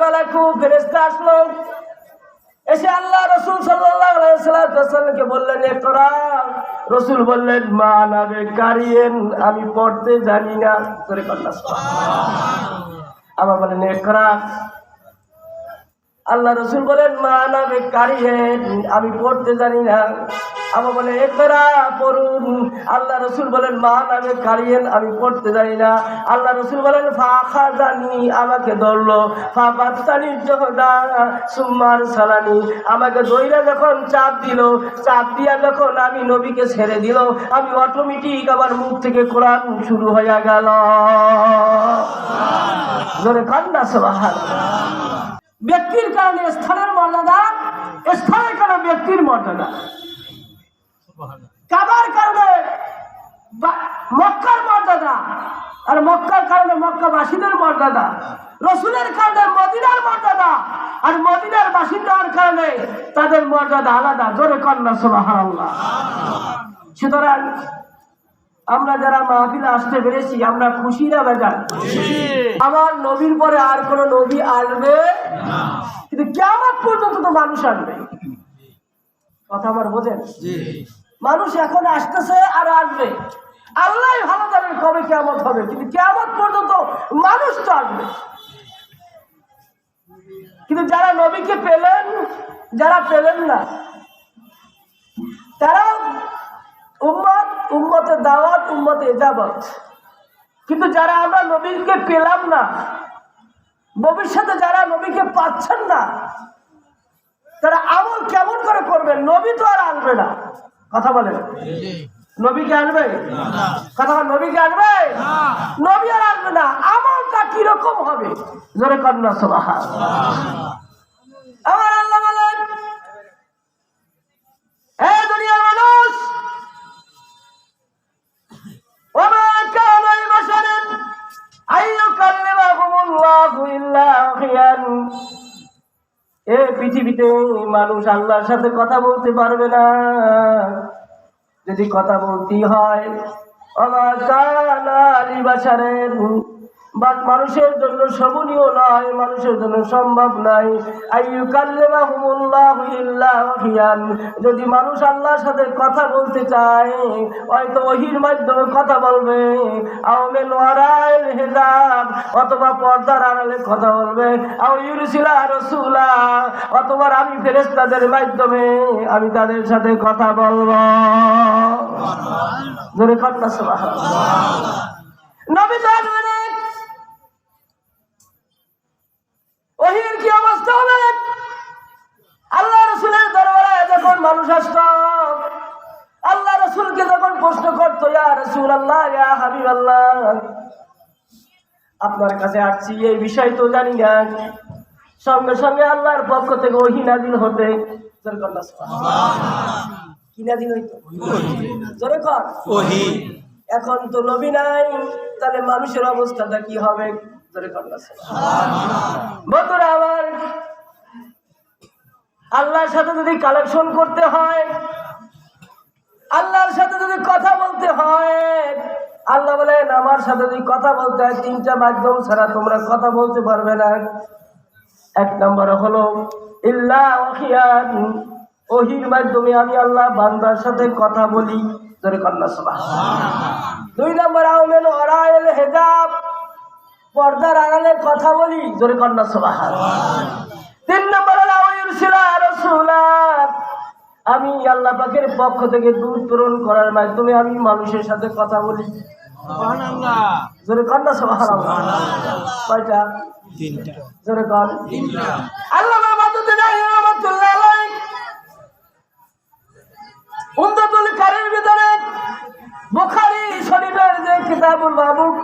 সকালবেলা খুব ফেরেস্তা আসলো। এসে আল্লাহ রসুল সাল্লামকে বললেন একরা রসুল বললেন, মা নাবে কারিয়েন, আমি পড়তে জানি না। করে কন্যা আবার বলেন একরা আল্লাহ রসুল বলেন, মা নামে কারিয়েন, আমি পড়তে জানি না। আমার বলে, একরা পড়ুন। আল্লাহ রসুল বলেন, মা নামে কারিয়েন আমি পড়তে জানি না। আল্লাহ রসুল বলেন ফা খাজানি আমাকে ধরলো। ফা বাচ্চানি জহদা সুম্মার সালানি। আমাকে দইরা যখন চাপ দিল, চাপ দিয়া যখন আমি নবীকে ছেড়ে দিল, আমি অটোমেটিক আমার মুখ থেকে কোরআন শুরু হয়ে গেল। জোরে কান্না সবাহার ব্যক্তির কারণে স্থানের মর্যাদা স্থানের কারণে ব্যক্তির মর্যাদা। কাবার কারণে মক্কার মর্যাদা আর মক্কার কারণে মক্কাবাসীদের মর্যাদা। রসুলের কারণে মদিনার মর্যাদা আর মদিনার বাসিন্দার কারণে তাদের মর্যাদা আলাদা। জোরে কন্যা সুতরাং আমরা যারা মাহফিলে আসতে পেরেছি আমরা খুশি না বেজান আমার নবীর পরে আর কোন নবী আসবে? কিন্তু কেমন পর্যন্ত তো মানুষ আসবে। কথা আমার বোঝেন? মানুষ এখন আসতেছে আর আসবে। আল্লাহ ভালো জানেন কবে কেমন হবে। কিন্তু কেমন পর্যন্ত মানুষ তো আসবে। কিন্তু যারা নবীকে পেলেন, যারা পেলেন না, তারা উম্মত উম্মতে দাওয়াত উম্মতে এজাবত। কিন্তু যারা আমরা নবীকে পেলাম না, ভবিষ্যতে যারা নবীকে পাচ্ছেন না, তারা আমল কেমন করে করবেন? নবী তো আর আনবে না। কথা বলেন নবীকে আসবে কথা বলেন, নবীকে আসবে নবী আর আসবে না আমলটা কিরকম হবে জোরে কন্যা সবাহা আমার আল্লাহ বলেন হে দুনিয়ার মানুষ وما كان لبشر أن يكلمهم الله إلا وحيا এ পৃথিবীতে মানুষ আল্লাহর সাথে কথা বলতে পারবে না। যদি কথা বলতেই হয় আমার কানা লিবাসারের বাট মানুষের জন্য শোভনীয় নয় মানুষের জন্য সম্ভব নাই। যদি মানুষ আল্লাহর সাথে কথা বলতে চায় হয়তো ওহির মাধ্যমে কথা বলবে। আওমে নোয়ারাইল হেজাব অথবা পর্দার আড়ালে কথা বলবে। আও ইউরসিলা রসুলা অথবা আমি ফেরেশতাদের মাধ্যমে আমি তাদের সাথে কথা বলব। জোরে কন্যা সুবহানাল্লাহ। নবী আপনার কাছে আসছি এই বিষয় তো জানি না। সঙ্গে সঙ্গে আল্লাহর পক্ষ থেকে ওহি নাজিল হতে। জোরে হইতো? কর। এখন তো নবী নাই তাহলে মানুষের অবস্থাটা কি হবে? জোরে কর না সুবহানাল্লাহ। বন্ধুরা আমার আল্লাহর সাথে যদি কালেকশন করতে হয় আল্লাহর সাথে যদি কথা বলতে হয় আল্লাহ বলেন, আমার সাথে যদি কথা বলতে হয়, তিনটা মাধ্যম ছাড়া তোমরা কথা বলতে পারবে না। এক নম্বর হলো, ইল্লা ওহিয়ান। ওহির মাধ্যমে আমি আল্লাহ বান্দার সাথে কথা বলি। ধরে কন্যা সভা দুই নম্বর আহমেন অরায়েল হেজাব। পর্দার আড়ালে কথা বলি। জোরে কন্যা সভা তিন নম্বর। আমি আল্লাহ পাকের পক্ষ থেকে দূর প্রেরণ করার মাধ্যমে আমি মানুষের সাথে কথা বলি। জোরে কন্যা সভা কয়টা? তিনটা। জোরে কন আল্লাহ মাহমুদুদ্দিন রহমাতুল্লাহ আলাইহি। উমদাতুল কারির ভিতরে বুখারী শরীফের যে কিতাবুল মাহবুব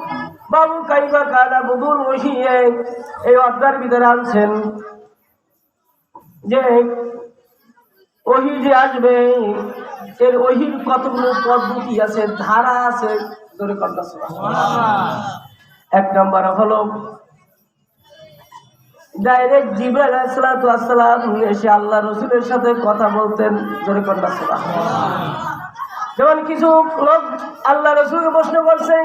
বাবু কাইবা কানা বুদুল ওহিয়ে এই অধ্যায়ের ভিতরে আনছেন যে ওহি যে আসবে এর ওহির কতগুলো পদ্ধতি আছে ধারা আছে? এক নম্বর হলো ডাইরেক্ট এসে আল্লাহ রসুলের সাথে কথা বলতেন যেমন কিছু লোক আল্লাহ রসুলকে প্রশ্ন করছেন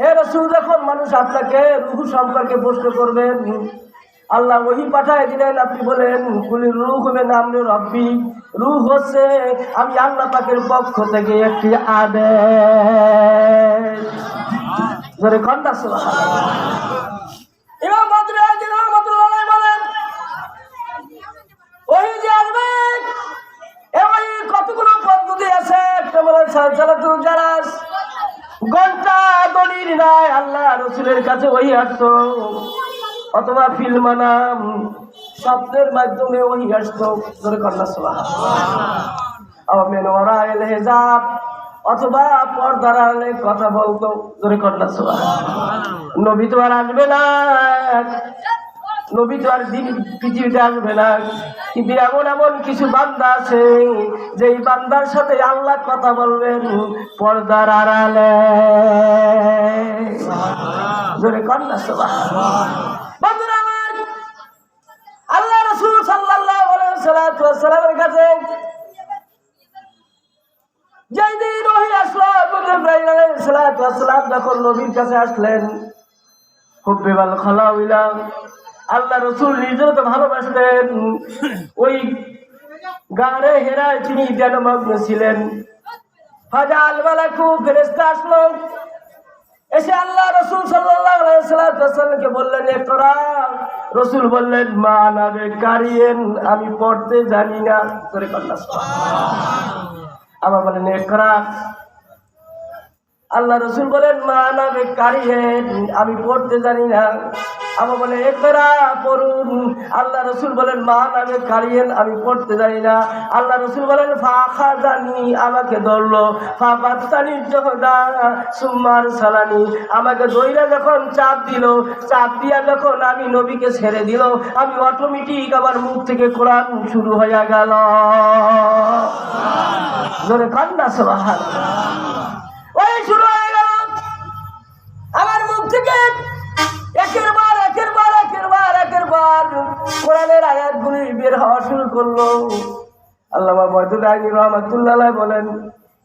হে রসুল, যখন মানুষ আপনাকে রুহু সম্পর্কে প্রশ্ন করবেন আল্লাহ ওহি পাঠায় দিলেন, আপনি বলেন কুলি রুহ হবে নাম রব্বি। রুহ হচ্ছে, আমি আল্লাহ পাকের পক্ষ থেকে একটি আদেশ। ধরে কন্যা ইমাম বলেন ওই কতগুলো পদ্ধতি আছে? একটা ঘণ্টা গণির নাই আল্লাহ রসুলের কাছে ওই আসতো। অথবা ফিল্মানাম শব্দের মাধ্যমে ওই আসতো ধরে কন্যা সোহা এল হেজাব অথবা পর্দার আড়ালে কথা বলতো জোরে কন্যা সোহা নবী তো আর আসবে না। নবী তো আর দিন পৃথিবীতে আসবে না। কিন্তু এমন এমন কিছু বান্দা আছে যেই বান্দার সাথে আল্লাহ কথা বলবেন পর্দার আড়ালে। জোরে কন্যা সভা রসুল সাল্লাহ সাল্লামের কাছে যেই দিন ওহি আসলো আলাইহিস যখন নবীর কাছে আসলেন খুব বেবাল খলা আল্লাহ রসুল নিজেও তো ভালোবাসতেন, ওই গাড়ে হেরায় তিনি ধ্যানমগ্ন ছিলেন। ফাজা আলবালাকু ফেরেস্তা আসলো, এসে আল্লাহ রসুল সাল্লামকে বললেন একরা রসুল বললেন, মা নাবে কারিয়েন, আমি পড়তে জানি না। করে কন্যা আবার বলেন একরা আল্লাহ রসুল বলেন, মা নামে কারিয়েন, আমি পড়তে জানি না। আমার বলে, একরা পড়ুন। আল্লাহ রসুল বলেন, মা নামে কারিয়েন আমি পড়তে জানি না। আল্লাহ রসুল বলেন ফাখা জানি, আমাকে ধরলো। ফা বাত্তানি জহদা সুম্মার সালানি। আমাকে দইরা যখন চাপ দিল, চাপ দিয়া যখন আমি নবীকে ছেড়ে দিল, আমি অটোমেটিক আমার মুখ থেকে কোরআন শুরু হয়ে গেল। জোরে কান্না সবাহার কোরআনের আয়াতগুলি বের হওয়া শুরু করল। ময়দুল আইনি রহমতুল্লাহ বলেন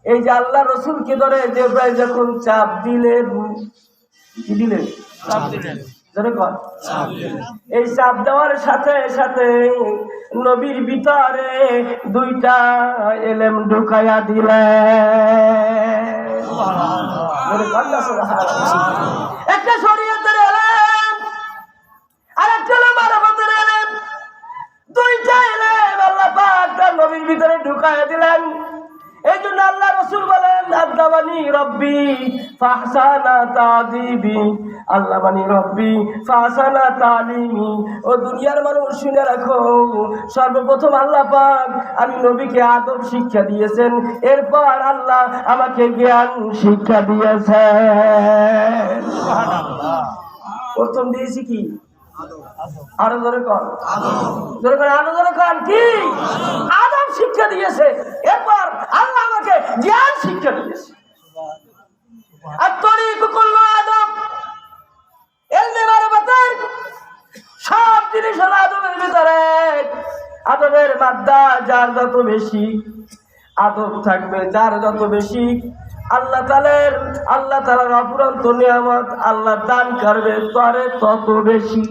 এই যে আল্লাহ রসুলকে ধরে যে প্রায় যখন চাপ দিলেন কি দিলেন? ধরে কর এই চাপ দেওয়ার সাথে সাথে নবীর ভিতরে দুইটা এলেম ঢুকাইয়া দিলেন। একটা ভিতরে দিলেন। এই জন্য আল্লাহ রসুল বলেন আদাবানি রব্বি ফাহসানা তাদিবি। আল্লাহ বানি রব্বি ফাহসানা তালিমি। ও দুনিয়ার মানুষ শুনে রাখো সর্বপ্রথম আল্লাহ পাক আমি নবীকে আদব শিক্ষা দিয়েছেন। এরপর আল্লাহ আমাকে জ্ঞান শিক্ষা দিয়েছেন। প্রথম দিয়েছি কি? আরও ধরে কর। ধরে কর আরও ধরে কর কি? আদম শিক্ষা দিয়েছে। এরপর আল্লাহ আমাকে জ্ঞান শিক্ষা দিয়েছে। আর তরিক করল আদম। এলমে মারবাতের সব জিনিস হলো আদমের ভিতরে। আদমের মাদ্দা যার যত বেশি আদব থাকবে যার যত বেশি। আল্লাহ তালের আল্লাহ তালার অপুরন্ত নিয়ামত আল্লাহ দান করবে তরে তত বেশি।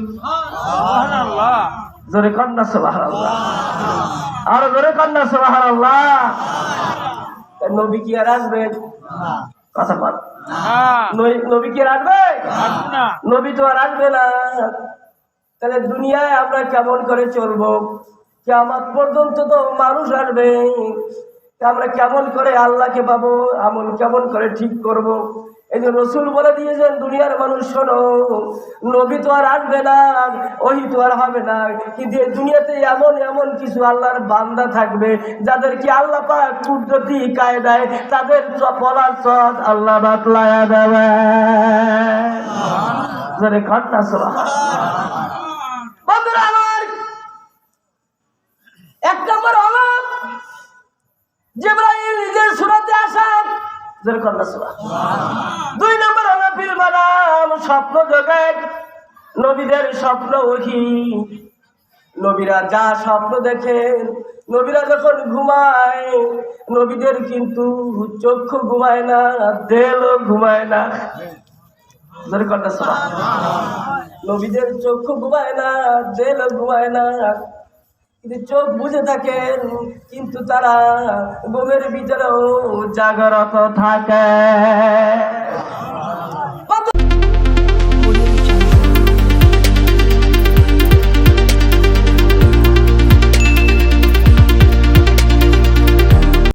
জোরে কন্যা আল্লাহ আরও জোরে কন্যা সবাহার আল্লাহ। নবী কি আর আসবে? কথা বল। নবী- কি আর আসবে? নবী তো আর আসবে না। তাহলে দুনিয়ায় আমরা কেমন করে চলবো? কেমন পর্যন্ত তো মানুষ আসবে আমরা কেমন করে আল্লাহকে পাবো? আমল কেমন করে ঠিক করব। এই যে রসুল বলে দিয়েছেন, দুনিয়ার মানুষ শোনো, নবী তো আর আসবে না ওই তো আর হবে না। কিন্তু এই দুনিয়াতে এমন এমন কিছু আল্লাহর বান্দা থাকবে, যাদেরকে আল্লাহ পাক কুদরতি কায়দায় তাদের পলার সৎ আল্লাহ বাতলায়া দেবে কান্না ঘটনা দুই নম্বর হলো ফিল মানাম স্বপ্ন জগৎ, নবীদের স্বপ্ন ওহি। নবীরা যা স্বপ্ন দেখেন, নবীরা যখন ঘুমায়, নবীদের কিন্তু চক্ষু ঘুমায় না দেলও ঘুমায় না। নবীদের চক্ষু ঘুমায় না দেল ঘুমায় না। কিন্তু চোখ বুঝে থাকেন কিন্তু তারা ঘুমের ভিতরেও জাগ্রত থাকে।